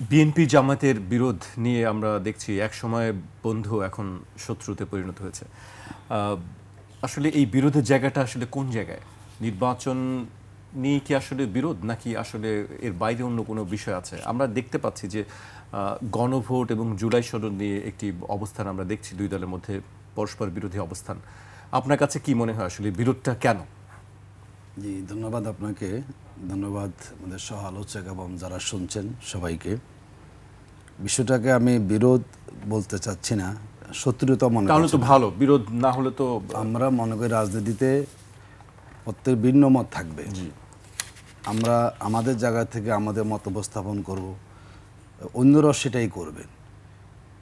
BNP জামাতের বিরোধ নিয়ে আমরা দেখছি এক সময় বন্ধু এখন শত্রুতে পরিণত হয়েছে। আসলে এই বিরোধের জায়গাটা আসলে কোন জায়গায়? নির্বাচন নিয়ে কি আসলে বিরোধ নাকি আসলে এর বাইরে অন্য কোনো বিষয় আছে? আমরা দেখতে পাচ্ছি যে গণভোট এবং জুলাই সনদ নিয়ে একটি অবস্থান আমরা দেখছি দুই দলের মধ্যে পরস্পর বিরোধী অবস্থান। আপনার কাছে কি মনে হয় আসলে বিরোধটা কেন? জি ধন্যবাদ আপনাকে। ধন্যবাদ আমাদের সহ আলোচক এবং যারা শুনছেন সবাইকে। বিষয়টাকে আমি বিরোধ বলতে চাচ্ছি না শত্রুতা মনে তাহলে তো ভালো বিরোধ না হলে তো আমরা মনে করি রাজনীতিতে প্রত্যেক ভিন্ন মত থাকবে। আমরা আমাদের জায়গা থেকে আমাদের মত উপস্থাপন করব অন্যরাও সেটাই করবেন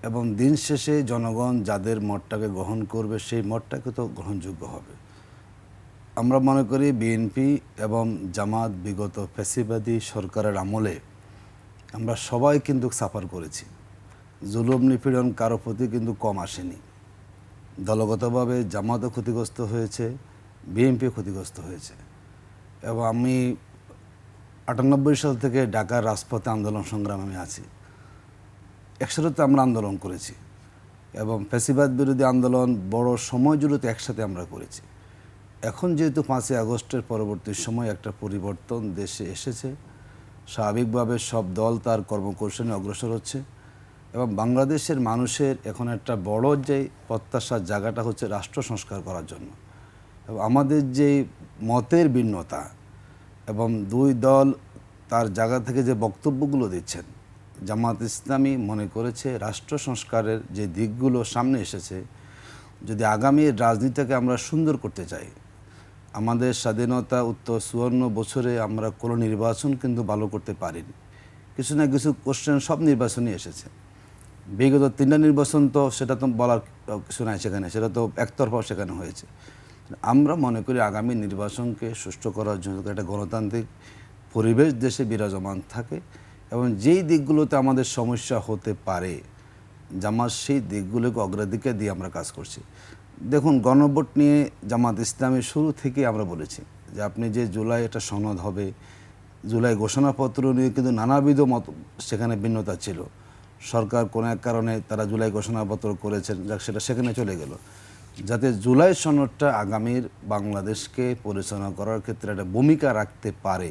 এবং দিন শেষে জনগণ যাদের মতটাকে গ্রহণ করবে সেই মতটাকে তো গ্রহণযোগ্য হবে। আমরা মনে করি বিএনপি এবং জামাত বিগত ফ্যাসিবাদী সরকারের আমলে আমরা সবাই কিন্তু সাফার করেছি। জুলুম নিপীড়ন কারও প্রতি কিন্তু কম আসেনি। দলগতভাবে জামাতও ক্ষতিগ্রস্ত হয়েছে বিএনপি ক্ষতিগ্রস্ত হয়েছে। এবং আমি আটানব্বই সাল থেকে ঢাকার রাজপথে আন্দোলন সংগ্রামে আমি আছি। একসাথে আমরা আন্দোলন করেছি এবং ফ্যাসিবাদ বিরোধী আন্দোলন বড় সময় জুড়ে একসাথে আমরা করেছি। এখন যেহেতু পাঁচই আগস্টের পরবর্তী সময় একটা পরিবর্তন দেশে এসেছে, স্বাভাবিকভাবে সব দল তার কর্মকৌশলে অগ্রসর হচ্ছে এবং বাংলাদেশের মানুষের এখন একটা বড় যে প্রত্যাশার জায়গাটা হচ্ছে রাষ্ট্র সংস্কার করার জন্য। এবং আমাদের যে মতের ভিন্নতা এবং দুই দল তার জায়গা থেকে যে বক্তব্যগুলো দিচ্ছেন, জামাত ইসলামী মনে করেছে রাষ্ট্র সংস্কারের যে দিকগুলো সামনে এসেছে, যদি আগামী রাজনীতিকে আমরা সুন্দর করতে চাই আমাদের স্বাধীনতা উত্তর চুয়ান্ন বছরে আমরা কোনো নির্বাচন কিন্তু ভালো করতে পারিনি। কিছু না কিছু কোশ্চেন সব নির্বাচনই এসেছে। বিগত তিনটা নির্বাচন তো সেটা তো বলার কিছু নাই সেখানে, সেটা তো একতরফা সেখানে হয়েছে। আমরা মনে করি আগামী নির্বাচনকে সুষ্ঠু করার জন্য একটা গণতান্ত্রিক পরিবেশ দেশে বিরাজমান থাকে এবং যেই দিকগুলোতে আমাদের সমস্যা হতে পারে, জামাত সেই দিকগুলোকে অগ্রাধিকার দিয়ে আমরা কাজ করছি। দেখুন, গণভোট নিয়ে জামাত ইসলামী শুরু থেকে আমরা বলেছি যে আপনি যে জুলাই একটা সনদ হবে, জুলাই ঘোষণাপত্র নিয়ে কিন্তু নানাবিধ মত, সেখানে ভিন্নতা ছিল। সরকার কোনো এক কারণে তারা জুলাই ঘোষণাপত্র করেছেন, যাক সেটা সেখানে চলে গেল। যাতে জুলাই সনদটা আগামীর বাংলাদেশকে পরিচালনা করার ক্ষেত্রে একটা ভূমিকা রাখতে পারে,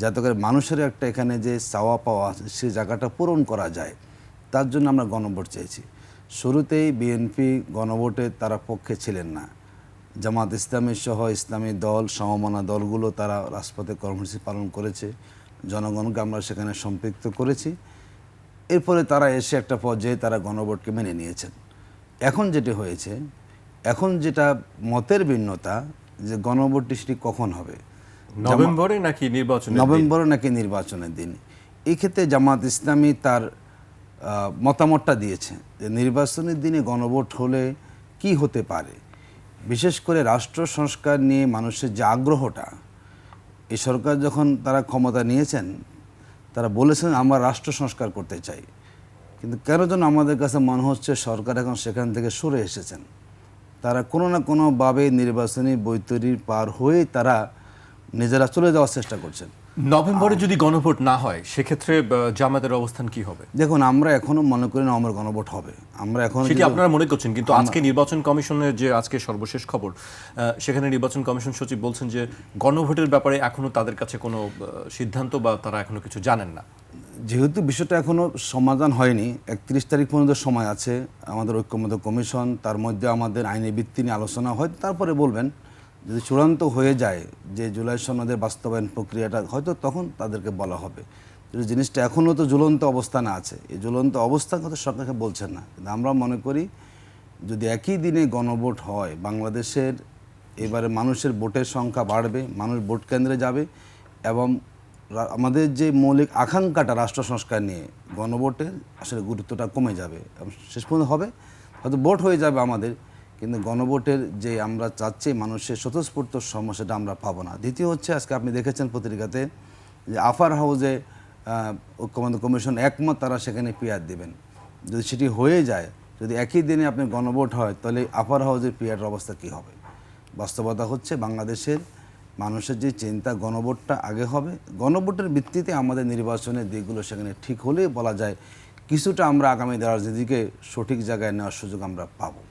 যাতে করে মানুষের একটা এখানে যে চাওয়া পাওয়া সে জায়গাটা পূরণ করা যায়, তার জন্য আমরা গণভোট চেয়েছি। শুরুতেই বিএনপি গণভোটে তারা পক্ষে ছিলেন না। জামাত ইসলামী সহ ইসলামী দল সমমানা দলগুলো তারা রাজপথে কর্মসূচি পালন করেছে। জনগণকে আমরা সেখানে সম্পৃক্ত করেছি। এরপরে তারা এসে একটা পর্যায়ে তারা গণভোটকে মেনে নিয়েছেন। এখন যেটি হয়েছে এখন যেটা মতের ভিন্নতা যে গণভোটটি সেটি কখন হবে? নভেম্বরে নাকি নির্বাচন নভেম্বরে নাকি নির্বাচনের দিন? এক্ষেত্রে জামাত ইসলামী তার মতামতটা দিয়েছে যে নির্বাচনের দিনে গণভোট হলে কি হতে পারে? বিশেষ করে রাষ্ট্র সংস্কার নিয়ে মানুষের যে আগ্রহটা এই সরকার যখন তারা ক্ষমতা নিয়েছেন, তারা বলেছেন, আমরা রাষ্ট্র সংস্কার করতে চাই। কিন্তু কেন যেন আমাদের কাছে মনে হচ্ছে সরকার এখন সেখান থেকে সরে এসেছেন? তারা কোনো না কোনোভাবে নির্বাচনী বৈতরীর পার হয়ে তারা নিজেরা চলে যাওয়ার চেষ্টা করছেন। নভেম্বরে যদি গণভোট না হয় সেক্ষেত্রে জামাতের অবস্থান কি হবে? দেখুন আমরা এখনও মনে করি না আমার গণভোট হবে। আমরা এখন সেটি আপনারা মনে করছেন কিন্তু আজকে নির্বাচন কমিশনের যে আজকে সর্বশেষ খবর সেখানে নির্বাচন কমিশন সচিব বলছেন যে গণভোটের ব্যাপারে এখনও তাদের কাছে কোনো সিদ্ধান্ত বা তারা এখনও কিছু জানেন না। যেহেতু বিষয়টা এখনও সমাধান হয়নি একত্রিশ তারিখ পর্যন্ত সময় আছে আমাদের ঐক্যমত কমিশন তার মধ্যে আমাদের আইনি ভিত্তি নিয়ে আলোচনা হয় তারপরে বলবেন। যদি চূড়ান্ত হয়ে যায় যে জুলাই সনদের বাস্তবায়ন প্রক্রিয়াটা, হয়তো তখন তাদেরকে বলা হবে। যদি জিনিসটা এখনও তো ঝুলন্ত অবস্থানে আছে। এই ঝুলন্ত অবস্থান কথা সরকারকে বলছেন না। কিন্তু আমরা মনে করি, যদি একই দিনে গণভোট হয়, বাংলাদেশের এবারে মানুষের ভোটের সংখ্যা বাড়বে, মানুষ ভোট কেন্দ্রে যাবে এবং আমাদের যে মৌলিক আকাঙ্ক্ষাটা রাষ্ট্র সংস্কার নিয়ে গণভোটের আসলে গুরুত্বটা কমে যাবে এবং শেষ পর্যন্ত হবে। হয়তো ভোট হয়ে যাবে আমাদের। কিন্তু গণভোটের যে আমরা চাচ্ছি মানুষের স্বতঃস্ফূর্ত সমস্যাটা আমরা পাবো না। দ্বিতীয় হচ্ছে, আজকে আপনি দেখেছেন পত্রিকাতে যে আফার হাউসে ঐক্যমত্য কমিশন একমত, তারা সেখানে পিয়ার দেবেন। যদি সেটি হয়ে যায়, যদি একই দিনে আপনি গণভোট হয়, তাহলে আপার হাউসের পিয়ারের অবস্থা কী হবে? বাস্তবতা হচ্ছে, বাংলাদেশের মানুষের যে চিন্তা, গণভোটটা আগে হবে। গণভোটের ভিত্তিতে আমাদের নির্বাচনের দিকগুলো সেখানে ঠিক হলেই বলা যায়, কিছুটা আমরা আগামী রাজনীতিকে সঠিক জায়গায় নেওয়ার সুযোগ আমরা পাবো।